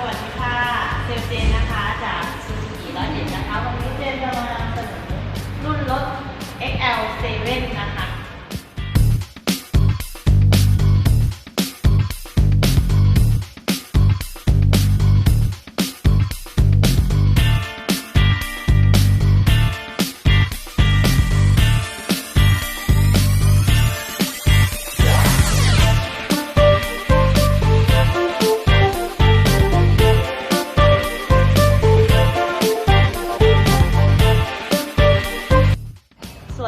สวัสดีค่ะ เซลเจนนะคะ จากซูซูกิร้อยเอ็ด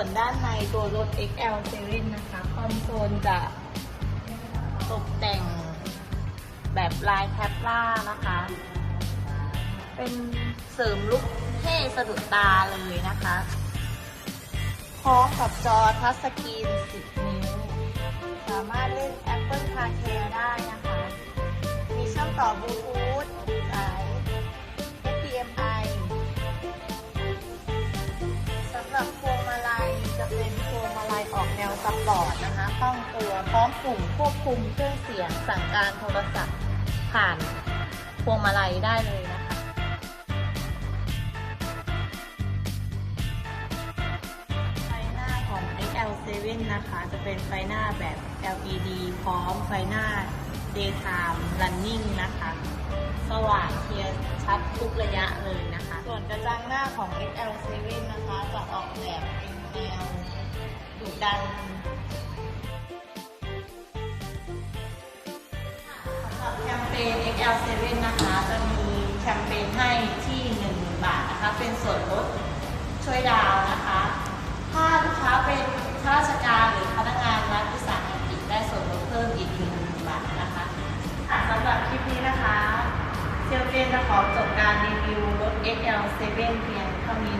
วนด้านในตัวรถ XL7 นะคะ คอนโซลจะตกแต่งแบบลายแคปล่านะคะ เป็นเสริมลุคเท่สะดุดตาเลยนะคะพร้อมกับจอทัชสกรีน 10 นิ้ว สามารถเล่น Apple CarPlay ได้นะคะ มีเชื่อมต่อบลูทูธ กแนวสปอร์ตนะคะคล่องตัวพร้อมปุ่มควบคุมเครื่องเสียงสั่งการโทรศัพท์ ผ่านพวงมาลัยได้เลยนะคะ ไฟหน้าของ XL7 นะคะ จะเป็นไฟหน้าแบบ LED พร้อมไฟหน้า daytime running นะคะ สว่างเคลียร์ชัดทุกระยะเลยนะคะ ส่วนกระจังหน้าของ XL7 นะคะ จะออกแบบเป็นแนวดุดัน ปญ XL7 นะคะ จะมีแคมเปญให้ที่10,000 บาทนะคะ เป็นส่วนลดช่วยดาวนะคะ ถ้าลูกค้าเป็นข้าราชการหรือพนักงานรัฐวิสาหกิจได้ส่วนลดเพิ่มอีก10,000บาทนะคะค่ะสำหรับคลิปนี้นะคะเซลเจนจะขอจบการรีวิวรถ XL7 เพียงเท่านี้นะคะ